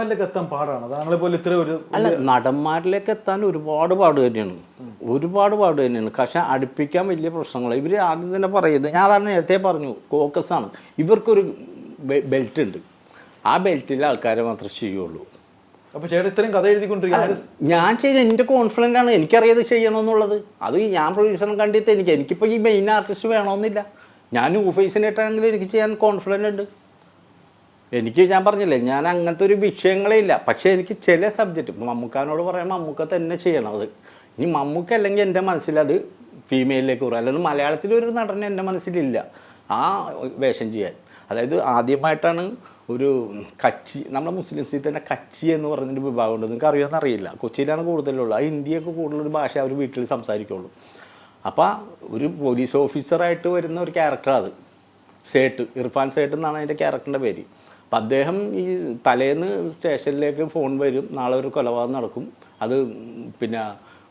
നടന്മാരിലേക്ക് എത്താൻ പാടാണ്. താങ്കളെ പോലെ ഇത്ര ഒരു അല്ല നടന്മാരിലേക്ക് എത്താൻ ഒരുപാട് പാട് തന്നെയാണ്. ഒരുപാട് പാട് തന്നെയാണ്. പക്ഷെ അടുപ്പിക്കാൻ വലിയ പ്രശ്നങ്ങൾ ഇവർ ആദ്യം തന്നെ പറയുന്നത് ഞാൻ അതാണ് നേരത്തെ പറഞ്ഞു കോക്കസാണ് ആണ്. ഇവർക്കൊരു ബെൽറ്റ് ഉണ്ട് ആ ബെൽറ്റിൽ ആൾക്കാരെ മാത്രമേ ചെയ്യുള്ളൂ. അപ്പോൾ ചേട്ടൻ ഇത്രയും കഥ എഴുതിക്കൊണ്ടിരിക്കുകയാണ്. ഞാൻ ചെയ്യുന്ന എന്റെ കോൺഫിഡന്റ് ആണ്. എനിക്കറിയാതെ ചെയ്യണമെന്നുള്ളത്. അത് ഞാൻ പ്രൊഡ്യൂസറിനെ കണ്ടിട്ട് എനിക്ക് എനിക്കിപ്പോൾ ഈ മെയിൻ ആർട്ടിസ്റ്റ് വേണമെന്നില്ല. ഞാൻ ഊഫേസിനായിട്ടാണെങ്കിലും എനിക്ക് ചെയ്യാൻ കോൺഫിഡന്റ് ഉണ്ട്. എനിക്ക് ഞാൻ പറഞ്ഞില്ലേ ഞാൻ അങ്ങനത്തെ ഒരു വിഷയങ്ങളേ ഇല്ല. പക്ഷേ എനിക്ക് ചില സബ്ജക്റ്റ് മമ്മൂക്കാനോട് പറയാൻ മമ്മൂക്ക തന്നെ ചെയ്യണം അത്. ഇനി മമ്മൂക്ക അല്ലെങ്കിൽ എന്റെ മനസ്സിലത് ഫീമെയിലേക്ക് കുറവ് അല്ലെങ്കിൽ മലയാളത്തിലൊരു നടൻ എന്റെ മനസ്സിലില്ല. ആ വേഷം ചെയ്യാൻ. അതായത് ആദ്യമായിട്ടാണ് ഒരു കച്ചി നമ്മുടെ മുസ്ലിംസിൽ തന്നെ കച്ചി എന്ന് പറഞ്ഞൊരു വിഭാഗമുണ്ട് നിങ്ങൾക്ക് അറിയാമെന്ന് അറിയില്ല കൊച്ചിയിലാണ് കൂടുതലുള്ളത്. ആ ഹിന്ദിയൊക്കെ കൂടുതലൊരു ഭാഷ അവർ വീട്ടിൽ സംസാരിക്കുള്ളൂ. അപ്പോൾ ഒരു പോലീസ് ഓഫീസറായിട്ട് വരുന്ന ഒരു ക്യാരക്ടറാണ് അത്. സേട്ട് ഇർഫാൻ സേട്ട് എന്നാണ് അതിന്റെ ക്യാരക്ടറിന്റെ പേര്. അപ്പം അദ്ദേഹം ഈ തലേന്ന് സ്റ്റേഷനിലേക്ക് ഫോൺ വരും നാളെ ഒരു കൊലപാതകം നടക്കും. അത് പിന്നെ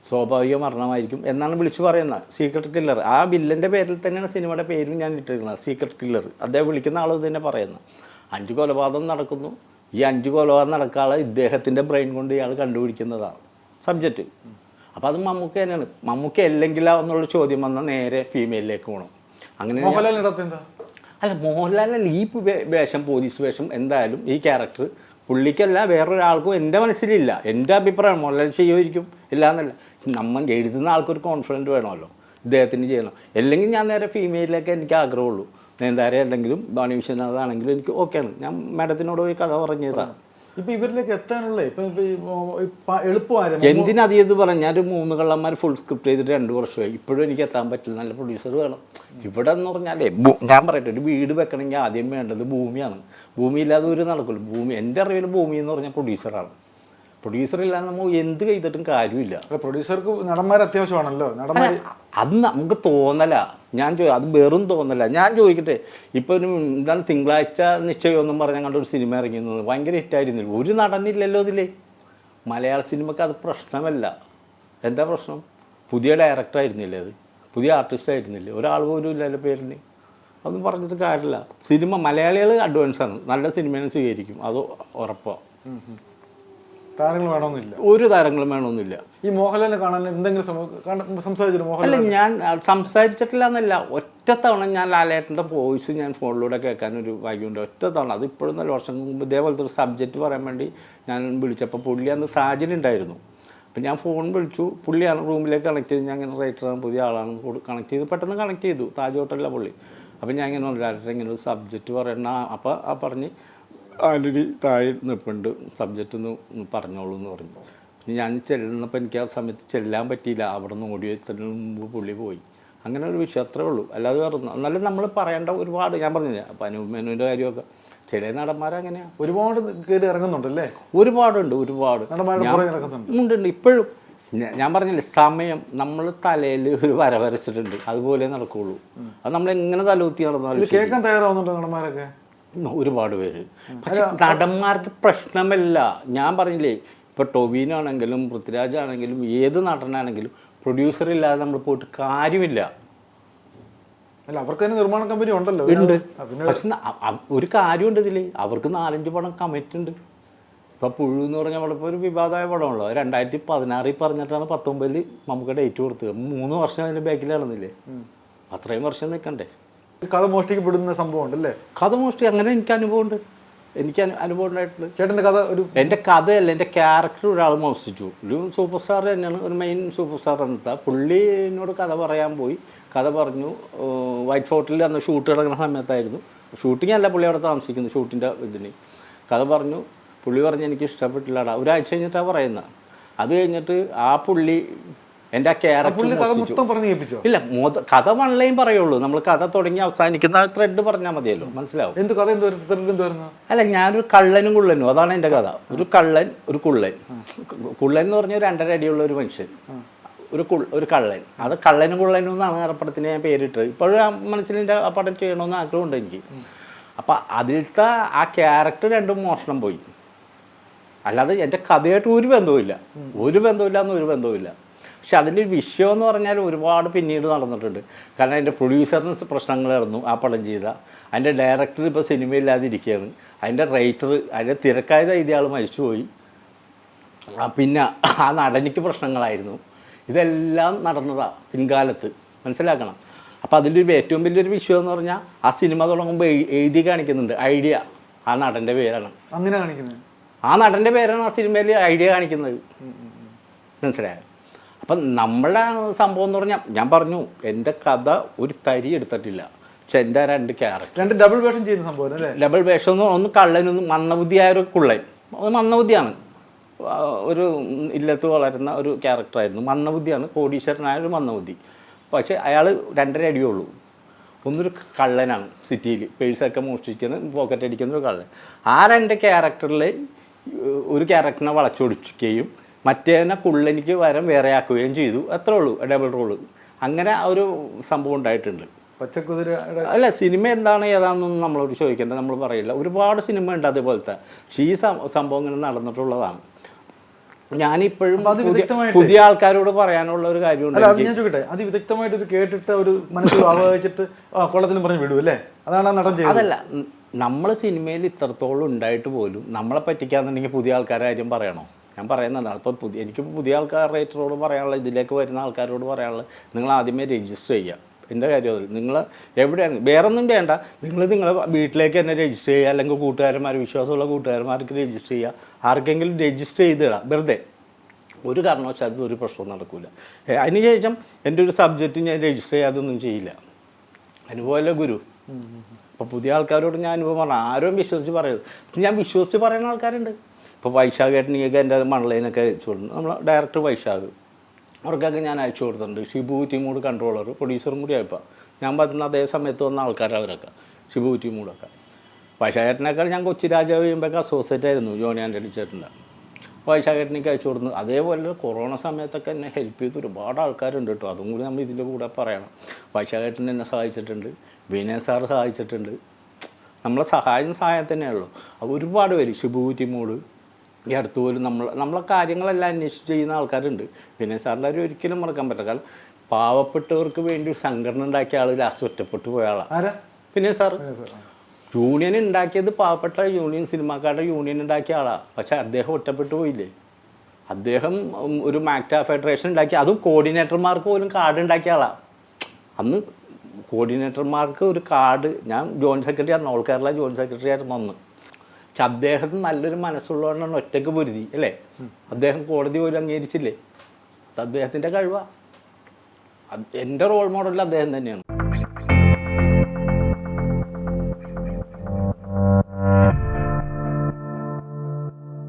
സ്വാഭാവിക മരണമായിരിക്കും എന്നാണ് വിളിച്ചു പറയുന്നത്. സീക്രട്ട് കില്ലർ ആ വില്ലന്റെ പേരിൽ തന്നെയാണ് സിനിമയുടെ പേരും ഞാൻ ഇട്ടിരിക്കുന്നത്. സീക്രട്ട് കില്ലർ അദ്ദേഹം വിളിക്കുന്ന ആൾ തന്നെ പറയുന്നത് അഞ്ച് കൊലപാതകം നടക്കുന്നു. ഈ അഞ്ച് കൊലപാതകം നടക്കാതെ ഇദ്ദേഹത്തിന്റെ ബ്രെയിൻ കൊണ്ട് ഇയാൾ കണ്ടുപിടിക്കുന്നതാണ് സബ്ജക്റ്റ്. അപ്പോൾ അത് മമ്മൂക്ക തന്നെയാണ്. മമ്മൂക്ക അല്ലെങ്കിലാ എന്നുള്ള ചോദ്യം വന്നാൽ നേരെ ഫീമെയിലിലേക്ക് പോകണം അങ്ങനെ അല്ല മോഹൻലാലിന്റെ ഈ വേഷം പോലീസ് വേഷം എന്തായാലും ഈ ക്യാരക്ടർ പുള്ളിക്കല്ല വേറൊരാൾക്കും എന്റെ മനസ്സിലില്ല. എന്റെ അഭിപ്രായം മോഹൻലാൽ ചെയ്യുമായിരിക്കും ഇല്ല എന്നല്ല നമ്മൾ എഴുതുന്ന ആൾക്കൊരു കോൺഫിഡന്റ് വേണമല്ലോ ഇദ്ദേഹത്തിന് ചെയ്യണം. അല്ലെങ്കിൽ ഞാൻ നേരെ ഫീമെയിലേക്ക് എനിക്ക് ആഗ്രഹമുള്ളൂ. നേന്താര ഉണ്ടെങ്കിലും ബാണി വിശ്വനാഥാണെങ്കിലും എനിക്ക് ഓക്കെയാണ് ഞാൻ മാഡത്തിനോട് പോയി കഥ പറഞ്ഞതാണ് ഇപ്പൊ ഇവരിലേക്ക് എത്താനുള്ള? എളുപ്പമായിരുന്നു എന്തിനാ ഈ മോ- ഈ പ- എളുപ്പമായിരുന്നു ഞാനൊരു മൂന്ന് കള്ളന്മാർ ഫുൾ സ്ക്രിപ്റ്റ് ചെയ്തിട്ട് രണ്ട് വർഷമായി ഇപ്പോഴും എനിക്ക് എത്താൻ പറ്റില്ല. നല്ല പ്രൊഡ്യൂസർ വേണം. ഇവിടെ എന്ന് പറഞ്ഞാലേ ഞാൻ പറയട്ടെ ഒരു വീട് വെക്കണമെങ്കിൽ ആദ്യം വേണ്ടത് ഭൂമിയാണ്. ഭൂമി ഇല്ലാതെ ഒരു നടക്കില്ല ഭൂമി എന്റെ അറിവിൽ ഭൂമി എന്ന് പറഞ്ഞാൽ പ്രൊഡ്യൂസറാണ് പ്രൊഡ്യൂസർ ഇല്ലാതെ നമ്മൾ എന്ത് ചെയ്തിട്ടും കാര്യമില്ല. പ്രൊഡ്യൂസർക്ക് നടന്മാർ അത്യാവശ്യമാണല്ലോ. നടന്മാർ അത് നമുക്ക് തോന്നല. ഞാൻ ചോ അത് വെറും തോന്നല. ഞാൻ ചോദിക്കട്ടെ ഇപ്പൊ ഒരു എന്താണ് തിങ്കളാഴ്ച നിശ്ചയം എന്നും പറഞ്ഞ കണ്ട ഒരു സിനിമ ഇറങ്ങിയിരുന്നത്. ഭയങ്കര ഹിറ്റായിരുന്നില്ല ഒരു നടനില്ലല്ലോ ഇതിലെ. മലയാള സിനിമക്ക് അത് പ്രശ്നമല്ല. എന്താ പ്രശ്നം? പുതിയ ഡയറക്ടർ ആയിരുന്നില്ലേ അത്? പുതിയ ആർട്ടിസ്റ്റ് ആയിരുന്നില്ലേ? ഒരാൾ പോലും ഇല്ലല്ലോ പേരിന് അതൊന്നും പറഞ്ഞിട്ട് കാര്യമില്ല. സിനിമ മലയാളികൾ അഡ്വാൻസ് ആണ്. നല്ല സിനിമയെ സ്വീകരിക്കും. അത് ഉറപ്പാണ് താരങ്ങൾ വേണമെന്നില്ല. ഒരു താരങ്ങളും വേണമെന്നില്ല. ഈ മോഹൻലാലിനെ കാണാൻ എന്തെങ്കിലും അല്ല ഞാൻ സംസാരിച്ചിട്ടില്ല എന്നല്ല. ഒറ്റത്തവണ ഞാൻ ലാലേട്ടന്റെ വോയിസ് ഞാൻ ഫോണിലൂടെ കേൾക്കാൻ ഒരു ഭാഗ്യമുണ്ട് ഒറ്റത്തവണ. അത് ഇപ്പോഴും നല്ല വർഷം മുമ്പ് ഇതേപോലത്തെ ഒരു സബ്ജക്റ്റ് പറയാൻ വേണ്ടി ഞാൻ വിളിച്ചപ്പോൾ പുള്ളി അന്ന് സാഹചര്യമുണ്ടായിരുന്നു അപ്പം ഞാൻ ഫോൺ വിളിച്ചു. പുള്ളിയാണ് റൂമിലേക്ക് കണക്ട് ചെയ്ത് ഞാൻ ഇങ്ങനെ റൈറ്ററാണ് പുതിയ ആളാണ് കണക്ട് ചെയ്ത് പെട്ടെന്ന് കണക്ട് ചെയ്തു. താജ് ഹോട്ടലിലെ പുള്ളി. അപ്പം ഞാൻ ഇങ്ങനെ ലാലേട്ടൻ ഇങ്ങനെ ഒരു സബ്ജക്റ്റ് പറയണ അപ്പോൾ ആ പറഞ്ഞ് ആന്റണി താഴെ നിൽപ്പുണ്ട് സബ്ജക്റ്റ് ഒന്ന് പറഞ്ഞോളൂ എന്ന് പറഞ്ഞു. പിന്നെ ഞാൻ ചെല്ലുന്നപ്പോൾ എനിക്ക് ആ സമയത്ത് ചെല്ലാൻ പറ്റിയില്ല. അവിടെ നിന്ന് ഓടി എത്തുന്നതിന് മുമ്പ് പുള്ളി പോയി. അങ്ങനെ ഒരു വിഷയം അത്രേ ഉള്ളൂ. അല്ലാതെ വേറെ എന്നാലും നമ്മൾ പറയേണ്ട ഒരുപാട് ഞാൻ പറഞ്ഞില്ല അപ്പം അനുപമേനുവിന്റെ കാര്യമൊക്കെ. ചില നടന്മാരങ്ങനെയാണ് ഒരുപാട് കയറി ഇറങ്ങുന്നുണ്ടല്ലേ? ഒരുപാടുണ്ട് ഒരുപാട്. ഉണ്ട് ഉണ്ട് ഇപ്പോഴും. ഞാൻ പറഞ്ഞില്ലേ സമയം നമ്മൾ തലയിൽ ഒരു വര വരച്ചിട്ടുണ്ട്. അതുപോലെ നടക്കുള്ളൂ. അത് നമ്മൾ എങ്ങനെ തലകുത്തി നടന്നാലും. കേൾക്കാൻ തയ്യാറാവുന്നുണ്ടോ നടന്മാരൊക്കെ? ഒരുപാട് പേര്. പക്ഷെ നടന്മാർക്ക് പ്രശ്നമല്ല. ഞാൻ പറഞ്ഞില്ലേ ഇപ്പൊ ടൊബീനാണെങ്കിലും പൃഥ്വിരാജ് ആണെങ്കിലും ഏത് നടനാണെങ്കിലും പ്രൊഡ്യൂസർ ഇല്ലാതെ നമ്മൾ പോയിട്ട് കാര്യമില്ല. അല്ല അവർക്ക് തന്നെ നിർമ്മാണ കമ്പനി ഉണ്ടല്ലോ. ഉണ്ട്. പക്ഷെ ഒരു കാര്യമുണ്ട് ഇതിൽ അവർക്ക് നാലഞ്ച് പടം കമ്മിറ്റ് ഉണ്ട്. ഇപ്പൊ പുഴു എന്ന് പറഞ്ഞ പടം ഇപ്പോൾ ഒരു വിവാദമായ പടമുള്ളൂ രണ്ടായിരത്തി പതിനാറിൽ പറഞ്ഞിട്ടാണ് പത്തൊമ്പതിൽ നമുക്ക് ഡേറ്റ് കൊടുത്തത്. മൂന്ന് വർഷം അതിന്റെ ബാക്കിൽ നടന്നില്ലേ അത്രയും വർഷം നിൽക്കണ്ടേ കഥ മോഷ്ടിക്കപ്പെടുന്ന സംഭവം ഉണ്ടല്ലേ കഥ മോഷ്ടി അങ്ങനെ എനിക്ക് അനുഭവമുണ്ട്. എനിക്ക് അനു- അനുഭവം ഉണ്ടായിട്ടുണ്ട് ചേട്ടന്റെ കഥ ഒരു എന്റെ കഥയല്ല എന്റെ ക്യാരക്ടർ ഒരാൾ മോഷ്ടിച്ചു. ഒരു സൂപ്പർ സ്റ്റാർ തന്നെയാണ് ഒരു മെയിൻ സൂപ്പർ സ്റ്റാർ എന്നിട്ട് പുള്ളി എന്നോട് കഥ പറയാൻ പോയി. കഥ പറഞ്ഞു വൈറ്റ് ഫോർട്ടിൽ അന്ന് ഷൂട്ട് കിടക്കുന്ന സമയത്തായിരുന്നു. ഷൂട്ടിംഗ് അല്ല പുള്ളി അവിടെ താമസിക്കുന്നത് ഷൂട്ടിന്റെ ഇതിന്. കഥ പറഞ്ഞു പുള്ളി പറഞ്ഞ് എനിക്ക് ഇഷ്ടപ്പെട്ടില്ലടാ. ഒരാഴ്ച കഴിഞ്ഞിട്ടാണ് പറയുന്നത്. അത് കഴിഞ്ഞിട്ട് ആ പുള്ളി എന്റെ ആ ക്യാരക്ടർ ഇല്ല കഥ വൺലൈൻ പറയുള്ളൂ. നമ്മൾ കഥ തുടങ്ങി അവസാനിക്കുന്ന ത്രെഡ് പറഞ്ഞാൽ മതിയല്ലോ. മനസ്സിലാവും? എന്ത് കഥ അല്ല ഞാനൊരു കള്ളനും കുള്ളനും. അതാണ് എന്റെ കഥ. ഒരു കള്ളൻ ഒരു കുള്ളൻ. കുള്ളൻ എന്ന് പറഞ്ഞാൽ രണ്ടര അടിയുള്ള ഒരു മനുഷ്യൻ. ഒരു കുൾ ഒരു കള്ളൻ. അത് കള്ളനും കുള്ളനും എന്നാണ് ആ പടത്തിന് ഞാൻ പേരിട്ടത്. ഇപ്പോഴും ആ മനസ്സിൽ എന്റെ ആ പടം ചെയ്യണമെന്ന് ആഗ്രഹമുണ്ട് എനിക്ക്. അപ്പം അതിലത്തെ ആ ക്യാരക്ടർ രണ്ടും മോഷണം പോയി. അല്ലാതെ എന്റെ കഥയായിട്ട് ഒരു ബന്ധവുമില്ല. ഒരു ബന്ധവുമില്ല എന്ന് ഒരു ബന്ധവുമില്ല. പക്ഷെ അതിന്റെ ഒരു വിഷയം എന്ന് പറഞ്ഞാൽ ഒരുപാട് പിന്നീട് നടന്നിട്ടുണ്ട്. കാരണം അതിന്റെ പ്രൊഡ്യൂസറിന് പ്രശ്നങ്ങളായിരുന്നു ആ പടം ചെയ്ത. അതിന്റെ ഡയറക്ടർ ഇപ്പോൾ സിനിമയില്ലാതിരിക്കുകയാണ് അതിന്റെ റൈറ്റർ അതിന്റെ തിരക്കായത് ഇതയാൾ മരിച്ചുപോയി. പിന്നെ ആ നടനിക്ക് പ്രശ്നങ്ങളായിരുന്നു. ഇതെല്ലാം നടന്നതാണ് പിൻകാലത്ത്. മനസ്സിലാക്കണം. അപ്പോൾ അതിന്റെ ഒരു ഏറ്റവും വലിയൊരു വിഷയം എന്ന് പറഞ്ഞാൽ ആ സിനിമ തുടങ്ങുമ്പോൾ എഴുതി കാണിക്കുന്നുണ്ട്. ഐഡിയ. ആ നടന്റെ പേരാണ്. അങ്ങനെ കാണിക്കുന്നത് ആ നടന്റെ പേരാണ് ആ സിനിമയിൽ ഐഡിയ കാണിക്കുന്നത്. മനസ്സിലായോ? അപ്പം നമ്മളെ സംഭവം എന്ന് പറഞ്ഞാൽ ഞാൻ പറഞ്ഞു എന്റെ കഥ ഒരു തരി എടുത്തിട്ടില്ല. പക്ഷെ എന്റെ രണ്ട് ക്യാരക്ടർ രണ്ട് ഡബിൾ വേഷം ചെയ്യുന്ന സംഭവം അല്ലേ? ഡബിൾ വേഷം എന്ന് ഒന്ന് കള്ളനൊന്ന് മന്ദബുദ്ധിയായ ഒരു കുള്ളൻ. അത് മന്ദബുദ്ധിയാണ്. ഒരു ഇല്ലത്ത് വളരുന്ന ഒരു ക്യാരക്ടറായിരുന്നു മന്ദബുദ്ധിയാണ് കോടീശ്വരനായ ഒരു മന്ദബുദ്ധി. പക്ഷേ അയാൾ രണ്ടര അടിയേ ഉള്ളൂ. ഒന്നൊരു കള്ളനാണ് സിറ്റിയിൽ. പേഴ്സൊക്കെ മോഷ്ടിക്കുന്ന പോക്കറ്റ് അടിക്കുന്ന ഒരു കള്ളൻ. ആ രണ്ട് ക്യാരക്ടറിൽ ഒരു ക്യാരക്ടറിനെ വളച്ചൊടിക്കുകയും മറ്റേനെ കുള്ളെനിക്ക് വരം വേറെ ആക്കുകയും ചെയ്തു. അത്രേ ഉള്ളൂ ഡബിൾ റോൾ അങ്ങനെ ആ ഒരു സംഭവം ഉണ്ടായിട്ടുണ്ട്. പച്ചക്കുതിര അല്ല സിനിമ എന്താണ് ഏതാണെന്നൊന്നും നമ്മളോട് ചോദിക്കേണ്ടത് നമ്മൾ പറയില്ല. ഒരുപാട് സിനിമ ഉണ്ട് അതേപോലത്തെ. പക്ഷേ ഈ സംഭവം ഇങ്ങനെ നടന്നിട്ടുള്ളതാണ്. ഞാനിപ്പോഴും അത് പുതിയ- ആൾക്കാരോട് പറയാനുള്ള ഒരു കാര്യമുണ്ട് ഞാൻ ചോദിക്കട്ടെ അത് വിദഗ്ധമായിട്ട് ഇത് കേട്ടിട്ട് ഒരു മനസ്സിൽ ആലോചിച്ചിട്ട് കൊള്ളത്തിന് പറഞ്ഞ് വിടും അല്ലേ? അതാണ് നടൻ ചെയ്യുന്നത് അതല്ല നമ്മൾ സിനിമയിൽ ഇത്രത്തോളം ഉണ്ടായിട്ട് പോലും നമ്മളെ പറ്റിക്കാന്നുണ്ടെങ്കിൽ പുതിയ ആൾക്കാരെ കാര്യം പറയണോ? ഞാൻ പറയുന്നുണ്ട് അപ്പോൾ പുതിയ എനിക്ക് പുതിയ ആൾക്കാർ റേറ്ററോട് പറയാനുള്ള ഇതിലേക്ക് വരുന്ന ആൾക്കാരോട് പറയാനുള്ളത് നിങ്ങൾ ആദ്യമേ രജിസ്റ്റർ ചെയ്യുക. എന്റെ കാര്യം അത് നിങ്ങൾ എവിടെയാണ് വേറൊന്നും വേണ്ട. നിങ്ങൾ നിങ്ങളെ വീട്ടിലേക്ക് തന്നെ രജിസ്റ്റർ ചെയ്യുക അല്ലെങ്കിൽ കൂട്ടുകാരന്മാർ വിശ്വാസമുള്ള കൂട്ടുകാരന്മാർക്ക് രജിസ്റ്റർ ചെയ്യുക. ആർക്കെങ്കിലും രജിസ്റ്റർ ചെയ്തിടാം വെറുതെ. ഒരു കാരണവശാലും ഒരു പ്രശ്നവും നടക്കില്ല അതിനുശേഷം എന്റെ ഒരു സബ്ജക്റ്റ് ഞാൻ രജിസ്റ്റർ ചെയ്യാതൊന്നും ചെയ്യില്ല. അതുപോലെ ഗുരു. അപ്പോൾ പുതിയ ആൾക്കാരോട് ഞാൻ അനുഭവം പറഞ്ഞു ആരും വിശ്വസിച്ച് പറയുന്നത് പക്ഷെ ഞാൻ വിശ്വസിച്ച് പറയുന്ന ആൾക്കാരുണ്ട്. ഇപ്പോൾ വൈശാഖ് ഏട്ടനിയൊക്കെ എന്റെ മണലേനൊക്കെ അയച്ചു കൊടുക്കുന്നു നമ്മൾ ഡയറക്ടർ വൈശാഖ്. അവർക്കൊക്കെ ഞാൻ അയച്ചു കൊടുത്തിട്ടുണ്ട്. ഷിബു ടീമൂട് കൺട്രോളർ പ്രൊഡ്യൂസറും കൂടി ആയപ്പോൾ ഞാൻ പറ്റുന്ന അതേ സമയത്ത് വന്ന ആൾക്കാരാണ് അവരൊക്കെ. ഷിബു ടീമൂടൊക്കെ വൈശാഖേട്ടനേക്കാൾ ഞാൻ കൊച്ചി രാജാവ് ചെയ്യുമ്പോഴൊക്കെ അസോസിയേറ്റ് ആയിരുന്നു ജോണി ആന്റണി ചേട്ടന്റെ. വൈശാഖേട്ടനിക്ക് അയച്ചു കൊടുക്കുന്നു അതേപോലെ കൊറോണ സമയത്തൊക്കെ എന്നെ ഹെൽപ്പ് ചെയ്ത് ഒരുപാട് ആൾക്കാരുണ്ട് കേട്ടോ. അതും കൂടി നമ്മൾ ഇതിന്റെ കൂടെ പറയണം. വൈശാഖേട്ടൻ എന്നെ സഹായിച്ചിട്ടുണ്ട്. വിനയ സാർ സഹായിച്ചിട്ടുണ്ട്. നമ്മളെ സഹായം സഹായം തന്നെയുള്ളൂ അപ്പോൾ ഒരുപാട് പേര്. ഷിബു ടീമോട് ഈ അടുത്ത് പോലും നമ്മൾ നമ്മളെ കാര്യങ്ങളെല്ലാം അന്വേഷിച്ച് ചെയ്യുന്ന ആൾക്കാരുണ്ട്. പിന്നെ സാറിന്റെ കാര്യം ഒരിക്കലും മറക്കാൻ പറ്റില്ല. കാരണം പാവപ്പെട്ടവർക്ക് വേണ്ടി ഒരു സംഘടന ഉണ്ടാക്കിയ ആൾ ലാസ്റ്റ് ഒറ്റപ്പെട്ടു പോയ ആളാണ് പിന്നെ സാർ യൂണിയൻ ഉണ്ടാക്കിയത് പാവപ്പെട്ട യൂണിയൻ സിനിമാക്കാരുടെ യൂണിയൻ ഉണ്ടാക്കിയ ആളാണ് പക്ഷെ അദ്ദേഹം ഒറ്റപ്പെട്ടു പോയില്ലേ? അദ്ദേഹം ഒരു മാക്ട ഫെഡറേഷൻ ഉണ്ടാക്കി അതും കോർഡിനേറ്റർമാർക്ക് പോലും കാർഡ് ഉണ്ടാക്കിയ ആളാണ് അന്ന് കോർഡിനേറ്റർമാർക്ക് ഒരു കാർഡ് ഞാൻ ജോയിന്റ് സെക്രട്ടറി ആയിരുന്നു ഓൾ കേരള ജോയിന്റ് സെക്രട്ടറി ആയിരുന്നു അന്ന്. പക്ഷെ അദ്ദേഹത്തിന് നല്ലൊരു മനസ്സുള്ളതുകൊണ്ടാണ് ഒറ്റയ്ക്ക് പൊരുതി അല്ലേ? അദ്ദേഹം കോടതി പോലും അംഗീകരിച്ചില്ലേ? അത് അദ്ദേഹത്തിന്റെ കഴിവാണ് എന്റെ റോൾ മോഡൽ അദ്ദേഹം തന്നെയാണ്.